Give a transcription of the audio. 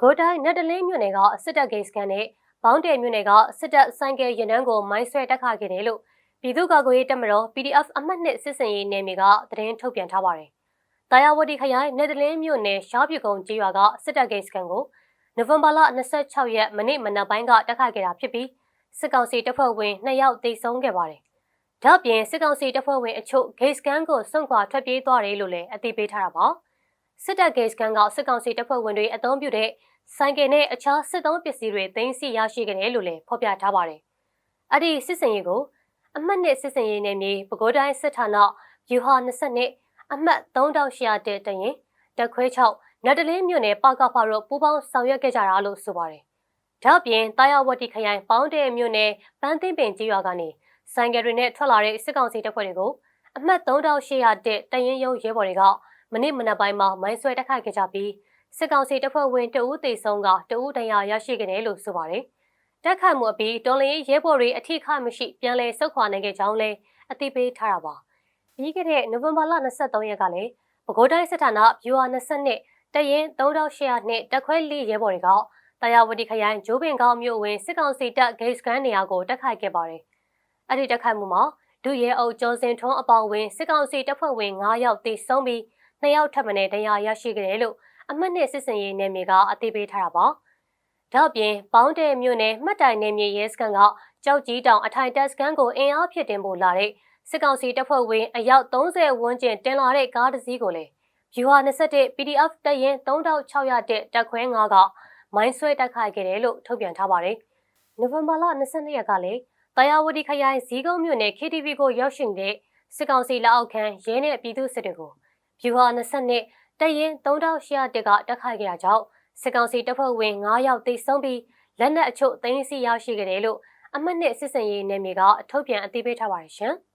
ကိုယ်တိုင်းနတ်တလင်းမြို့နယ်ကစစ်တပ်ဂိတ်စကန်နဲ့ဘောင်းတယ်မြို့နယ်ကစစ်တပ်ဆိုင်ကယ်ရင်တန်းကိုမိုင်းဆွဲတက်ခခဲ့တယ်လို့ပြည်သူ့ကာကွယ်ရေးတပ်မတော် PDF အမှတ်နှစ်စစ်စင်ရေးနယ်မြေကသတင်းထုတ်ပြန်ထားပါတယ်။တာယာဝတီခရိုင်နတ်တလင်းမြို့နယ်ရှားပြကုံကျေးရွာကစစ်တပ်ဂိတ်စကန်ကိုနိုဝင်ဘာလ26ရက်မနေ့မနက်ပိုင်းကတက်ခခဲ့တာဖြစ်ပြီးစစ်ကောင်စီတပ်ဖွဲ့ဝင်2ယောက်သေဆုံးခဲ့ပါတယ်။ဒါ့အပြင်စစ်ကောင်စီတပ်ဖွဲ့ဝင်အချို့ဂိတ်စကန်ကိုစွန့်ခွာထွက်ပြေးသွားတယ်လို့လည်းအသိပေးထားတာပါ။ စစ်တပ်ဂိတ်စကန်ကစစ်ကောင်စီတပ်ဖွဲ့ဝင်တွေအုံပြုတဲ့ဆိုင်ကယ်နဲ့အခြားစစ်သုံးပစ္စည်းတွေသိမ်းဆည်းရရှိခဲ့တယ်လို့လည်းဖော်ပြထားပါတယ်။အဲ့ဒီစစ်စင်ရေးကိုအမှတ်နှစ်စစ်စင်ရေးနယ်မြေပဲခူးတိုင်းစစ်ဌာနယူဟာ20နှစ်အမှတ်3800တဲတရင်တက်ခွဲ6နတ်တလင်းမြို့နယ်ပကဖာတို့ပူးပေါင်းဆောင်ရွက်ခဲ့ကြတာလို့ဆိုပါတယ်။ဒါ့အပြင်တာယာဝတီခရိုင်ပေါင်းတဲမြို့နယ်ပန်းသိပင်ကြီးရွာကနေဆိုင်ကယ်တွေနဲ့ထွက်လာတဲ့စစ်ကောင်စီတပ်ဖွဲ့တွေကိုအမှတ်3800တဲတရင်ရုံးရဲဘော်တွေက မနေ့မနက်ပိုင်းမှာမိုင်းဆွဲတိုက်ခိုက်ခဲ့ကြပြီးစစ်ကောင်စီတပ်ဖွဲ့ဝင်တဦးသေဆုံးကတဦးဒဏ်ရာရရှိခဲ့တယ်လို့ဆိုပါတယ်။တက်ခတ်မှုအပြီးတော်လင်းရဲဘော်တွေအထိခမရှိပြန်လည်ဆုတ်ခွာနိုင်ခဲ့ကြောင်းလည်းအသိပေးထားတာပါ။ပြီးခဲ့တဲ့နိုဝင်ဘာလ23ရက်ကလည်းပဲခူးတိုင်းစစ်ဌာန BUR 22တရင်3800နဲ့တက်ခွဲလေးရဲဘော်တွေကတာယာဝတီခရိုင်ဂျိုးပင်ကောင်းမြို့ဝင်စစ်ကောင်စီတပ်ဂိတ်စကန်နေရာကိုတက်ခိုက်ခဲ့ပါတယ်။အဲ့ဒီတက်ခိုက်မှုမှာဒုရဲအုပ်ကျော်စင်ထွန်းအပေါင်းဝင်စစ်ကောင်စီတပ်ဖွဲ့ဝင်9ယောက်သေဆုံးပြီး 2ယောက်ထပ်မံဒဏ်ရာရရှိခဲ့တယ်လို့အမှတ်နဲ့စစ်စင်ရေးနယ်မြေကအသိပေးထားတာပါ။ဒါ့အပြင်ပေါင်းတဲ့မြို့နယ်မှတ်တိုင်နယ်မြေရဲစခန်းကကြောက်ကြီးတောင်အထိုင်တက်စခန်းကိုအင်အားဖြစ်တင်ဖို့လာတဲ့စစ်ကောင်စီတပ်ဖွဲ့ဝင်အယောက်30ဝန်းကျင်တင်လာတဲ့ကားတစ်စီးကိုလည်း Viewer 21 PDF တပ်ရင်း3600တက်တက်ခွဲ9ကမိုင်းဆွဲတိုက်ခိုက်ခဲ့တယ်လို့ထုတ်ပြန်ထားပါတယ်။နိုဝင်ဘာလ22ရက်ကလည်းတာယာဝတီခရိုင်ဇီးကုန်းမြို့နယ် KTV ကိုရောက်ရှိနေတဲ့စစ်ကောင်စီလက်အောက်ခံရဲနဲ့ပြည်သူစစ်တွေကို Viewer 22တရင်3800တက်ကတက်ခိုက်ခဲ့တာကြောင့်စစ်ကောင်စီတပ်ဖွဲ့ဝင်9ယောက်သေဆုံးပြီးလက်နက်အချို့သိမ်းဆည်းရရှိခဲ့တယ်လို့အမှတ်နှစ်စစ်စင်ရေးနယ်မြေကအထုတ်ပြန်အသိပေးထားပါတယ်ရှင်။